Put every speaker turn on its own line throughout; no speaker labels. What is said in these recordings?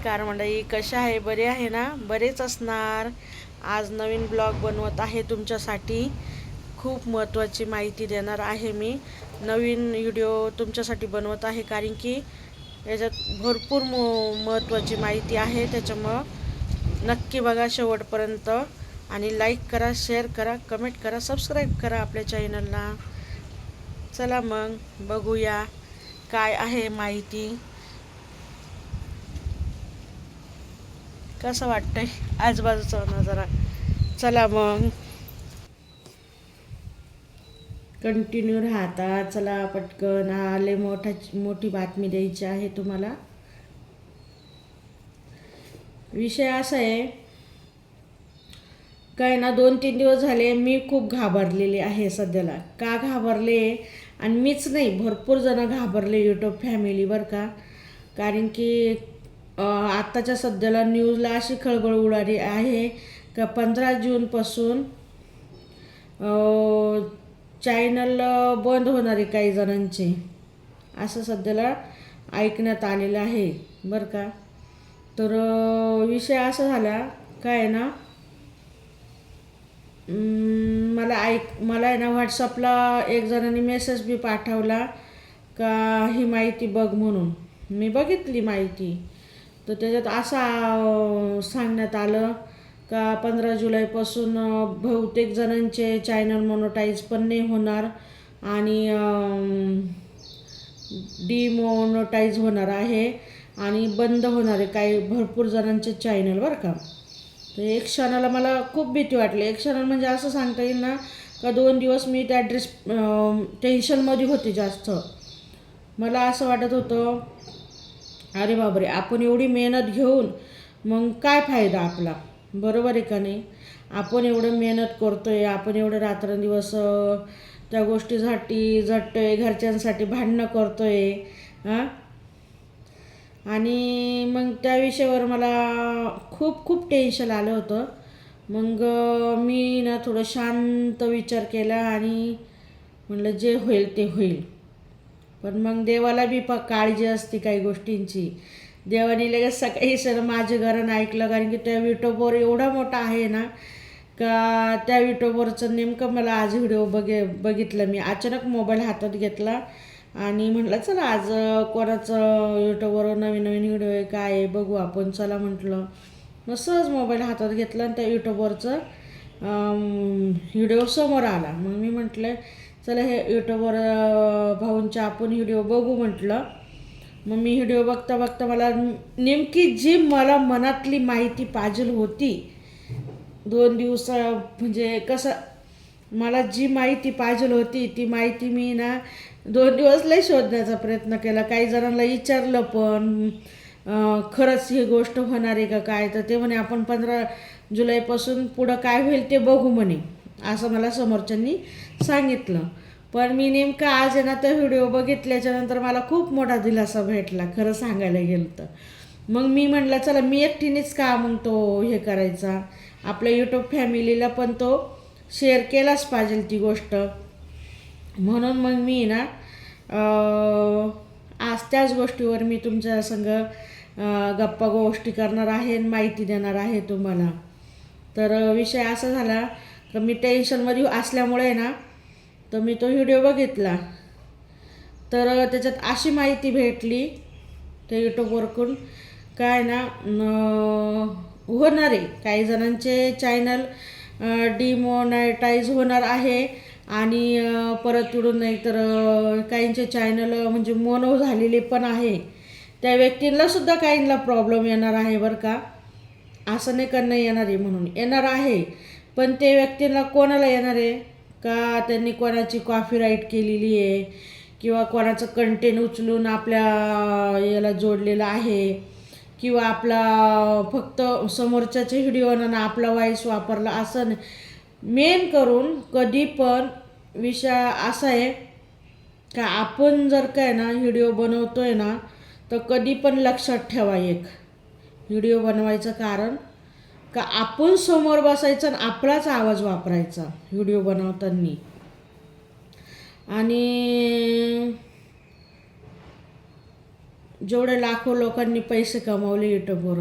नमस्कार मंडळी कशा आहे? बरे आहे ना? बरेच असणार. आज नवीन ब्लॉग बनवत आहे तुमच्यासाठी. खूप महत्त्वाची माहिती देणार आहे मी. नवीन व्हिडिओ तुमच्यासाठी बनवत आहे कारण की याच्यात भरपूर म महत्त्वाची माहिती आहे. त्याच्यामुळं नक्की बघा शेवटपर्यंत आणि लाईक करा शेअर करा कमेंट करा सबस्क्राईब करा आपल्या चॅनलला चला मग बघूया काय आहे माहिती. कसं वाटतंय? आजूबाजूचा नजारा चला मग. कंटिन्यू राहता. चला पटकन. आले मोठा मोठी बातमी द्यायची आहे तुम्हाला. विषय असा आहे. काय ना दोन तीन दिवस झाले मी खूप घाबरलेले आहे सध्याला. का घाबरले? आणि मीच नाही भरपूर जण घाबरले यूट्यूब फॅमिली का? कारण की आत्ताच्या सध्याला न्यूजला अशी खळबळ उडाली आहे का पंधरा जूनपासून चॅनल बंद होणार आहे काही जणांचे असं सध्याला ऐकण्यात आलेलं आहे बरं का? तर विषय असा झाला काय आहे ना मला ऐक मला आहे ना व्हॉट्सअपला एक जणांनी मेसेज बी पाठवला का ही माहिती बघ म्हणून. मी बघितली माहिती. तर त्याच्यात असा सांगण्यात आलं का पंधरा जुलैपासून बहुतेक जणांचे चॅनल मोनोटाईज पण नाही होणार आणि डिमोनोटाईज होणार आहे आणि बंद होणार आहे काही भरपूर जणांचे चॅनल बरं का. तर एक क्षणाला मला खूप भीती वाटली. एक क्षणाला म्हणजे असं सांगता येईल ना का दोन दिवस मी त्या ड्रेस टेन्शनमध्ये होते जास्त. मला असं वाटत होतं अरे बापरे आपण एवढी मेहनत घेऊन मग काय फायदा आपला? बरोबर आहे का नाही? आपण एवढं मेहनत करतो आहे आपण एवढं रात्रंदिवस त्या गोष्टीसाठी झटतो आहे घरच्यांसाठी भांडणं करतो आहे हां आणि मग त्या विषयावर मला खूप खूप टेन्शन आलं होतं. मग मी ना थोडं शांत विचार केला आणि म्हटलं जे होईल ते होईल. पण मग देवाला बी प काळजी असते काही गोष्टींची. देवाने लगेच सकाळी सर माझे घरानं ऐकलं कारण की त्या विटोबोर एवढा मोठा आहे ना का त्या विटोबोरचं नेमकं मला आज व्हिडिओ बघे बघितलं मी. अचानक मोबाईल हातात घेतला आणि म्हटलं चला आज कोणाचं यूट्यूबवर नवीन नवीन व्हिडिओ आहे काय आहे बघू आपण. चला म्हटलं. मग सहज मोबाईल हातात घेतला आणि त्या युट्यूबवरचं व्हिडिओ समोर आला. मग मी म्हटलं चला हे यूट्यूबवर भाऊंच्या आपण व्हिडिओ बघू म्हटलं. मग मी व्हिडिओ बघता बघता मला नेमकी जी मला मनातली माहिती पाहिजे होती दोन दिवस म्हणजे कसं मला जी माहिती पाहिजे होती ती माहिती मी ना दोन दिवस लई शोधण्याचा प्रयत्न केला. काही जणांना विचारलं पण खरंच ही गोष्ट होणार आहे का काय? तर ते म्हणे आपण पंधरा जुलैपासून पुढं काय होईल ते बघू म्हणे. असं मला समोरच्यांनी सांगितलं. पण मी नेमकं आज आहे ना तो व्हिडिओ बघितल्याच्यानंतर मला खूप मोठा दिलासा भेटला खरं सांगायला गेलं तर. मग मी म्हटलं चला मी एकटीनेच का मग तो हे करायचा? आपल्या यूट्यूब फॅमिलीला पण तो शेअर केलाच पाहिजे ती गोष्ट. म्हणून मग मी ना आज त्याच गोष्टीवर मी तुमच्या संग गप्पा गोष्टी करणार आहे आणि माहिती देणार आहे तुम्हाला. तर विषय असा झाला तर मी टेन्शनमध्ये असल्यामुळे ना तर मी तो व्हिडिओ बघितला. तर त्याच्यात अशी माहिती भेटली त्या यूट्यूबवरकडून काय ना होणार आहे काही जणांचे चॅनल डिमोनाटाईज होणार आहे आणि परत तिकडून नाही तर काहींचे चॅनल म्हणजे मोनो झालेले पण आहे. त्या व्यक्तींना सुद्धा काहींना प्रॉब्लेम येणार आहे बरं का. असं नाही का नाही येणार आहे म्हणून. येणार आहे. पण ते व्यक्तींना कोणाला येणार आहे? का त्यांनी कोणाची कॉफी राईट केलेली आहे? किंवा कोणाचं कंटेंट उचलून आपल्या याला जोडलेलं आहे? किंवा आपला फक्त समोरच्याचे व्हिडिओनं आपला वॉईस वापरला असं नाही मेन करून कधी पण विषय असा आहे का आपण जर काय ना व्हिडिओ आहे ना तर कधी पण लक्षात ठेवा एक. व्हिडिओ बनवायचं कारण का आपण समोर बसायचं आणि आपलाच आवाज वापरायचा व्हिडिओ बनवताना. आणि जेवढे लाखो लोकांनी पैसे कमावले यूट्यूबवर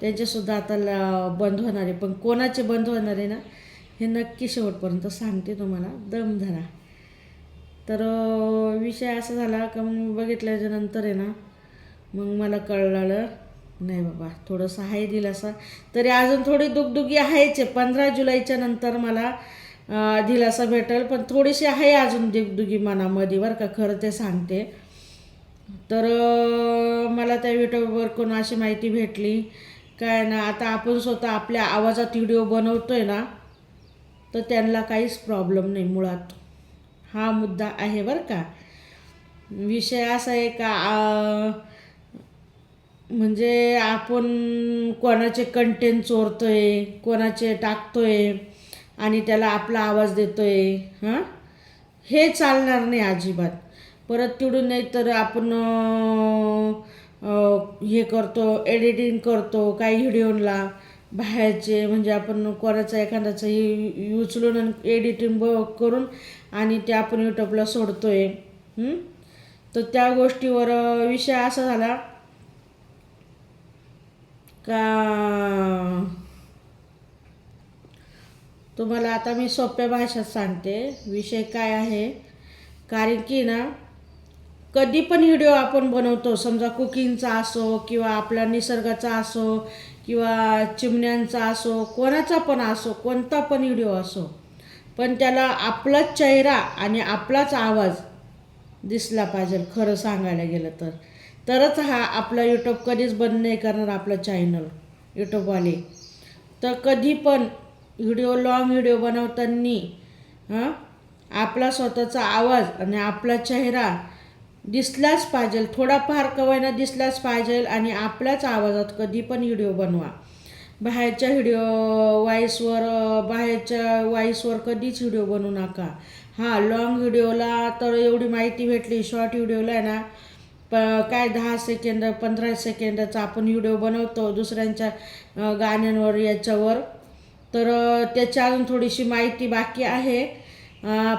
त्यांचेसुद्धा आता ला बंद होणार आहे. पण कोणाचे बंद होणार आहे ना हे नक्की शेवटपर्यंत सांगते तुम्हाला. दम धरा. तर विषय असा झाला का मग बघितल्याच्या नंतर आहे ना मग मला कळलं नाही बाबा थोडंसं आहे दिलासा. तरी अजून थोडी दुगदुगी आहेच. आहे पंधरा जुलैच्या नंतर मला दिलासा भेटेल. पण थोडीशी आहे अजून दुगदुगी मनामध्ये बरं का खरं ते सांगते. तर मला त्या युट्यूबवर कोण अशी माहिती भेटली? काय ना आता आपण स्वतः आपल्या आवाजात व्हिडिओ बनवतो आहे ना तर त्यांना काहीच प्रॉब्लेम नाही मुळात. हा मुद्दा आहे बरं का. विषय असा आहे का आ, म्हणजे आपण कोणाचे कंटेंट चोरतोय कोणाचे टाकतोय आणि त्याला आपला आवाज देतोय हां? हे चालणार नाही अजिबात. परत तिडून नाही तर आपण हे करतो एडिटिंग करतो काही व्हिडिओला. बाहेरचे म्हणजे आपण कोणाचा एखाद्याचं हे उचलून आणि एडिटिंग ब करून आणि ते आपण यूट्यूबला सोडतोय आहे तर त्या गोष्टीवर विषय असा झाला का? तुम्हाला आता मी सोप्या भाषेत सांगते. विषय काय आहे? कारण की ना कधी पण व्हिडिओ आपण बनवतो समजा कुकिंगचा असो किंवा आपला निसर्गाचा असो किंवा चिमण्यांचा असो कोणाचा पण असो कोणता पण व्हिडिओ असो पण त्याला आपलाच चेहरा आणि आपलाच आवाज दिसला पाहिजे खरं सांगायला गेलं तर. तरच हा आपला यूट्यूब कधीच बंद नाही करणार आपलं चॅनल यूट्यूबवाले तर कधी पण व्हिडिओ लॉंग व्हिडिओ बनवताना हां आपला स्वतःचा आवाज आणि आपला चेहरा दिसलाच पाहिजे. थोडाफार कवायना दिसलाच पाहिजे आणि आपल्याच आवाजात कधी पण व्हिडिओ बनवा. बाहेरच्या व्हिडिओ वॉईसवर बाहेरच्या वॉईसवर कधीच व्हिडिओ बनवू नका. हां लॉंग व्हिडिओला तर एवढी माहिती भेटली शॉर्ट व्हिडिओला आहे ना प काय दहा सेकंद पंधरा सेकंदाचा आपण व्हिडिओ बनवतो दुसऱ्यांच्या गाण्यांवर याच्यावर. तर त्याची अजून थोडीशी माहिती बाकी आहे.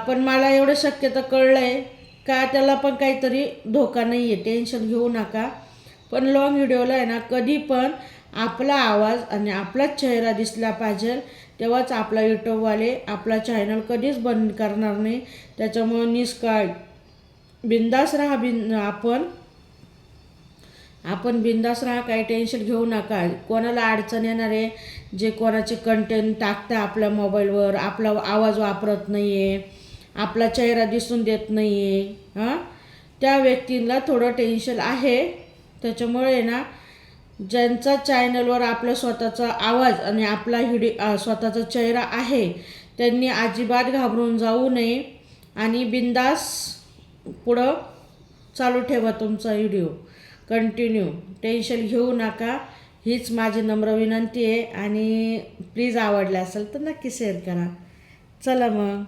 पण मला एवढं शक्यता कळलं आहे का त्याला पण काहीतरी धोका नाही आहे टेन्शन घेऊ नका. पण लॉंग व्हिडिओला आहे ना कधी पण आपला आवाज आणि आपलाच चेहरा दिसला पाहिजे तेव्हाच आपला यूट्यूबवाले आपला चॅनल कधीच बंद करणार नाही. त्याच्यामुळं निष्काळ. बिंदास राहा बिन आपण. आपण बिंदास राहा काही टेन्शन घेऊ नका. कोणाला अडचण येणार आहे जे कोणाचे कंटेंट टाकता आपल्या मोबाईलवर आपला आवाज वापरत नाही आहे आपला चेहरा दिसून देत नाही आहे हां? त्या व्यक्तींना थोडं टेन्शन आहे. त्याच्यामुळे ना ज्यांचा चॅनलवर आपला स्वतःचा आवाज आणि आपला हिडी स्वतःचा चेहरा आहे त्यांनी अजिबात घाबरून जाऊ नये आणि बिंदास पुढं चालू ठेवा तुमचा व्हिडिओ कंटिन्यू. टेन्शन घेऊ नका. हीच माझी नम्र विनंती आहे आणि प्लीज आवडला असेल तर नक्की शेअर करा. चला मग.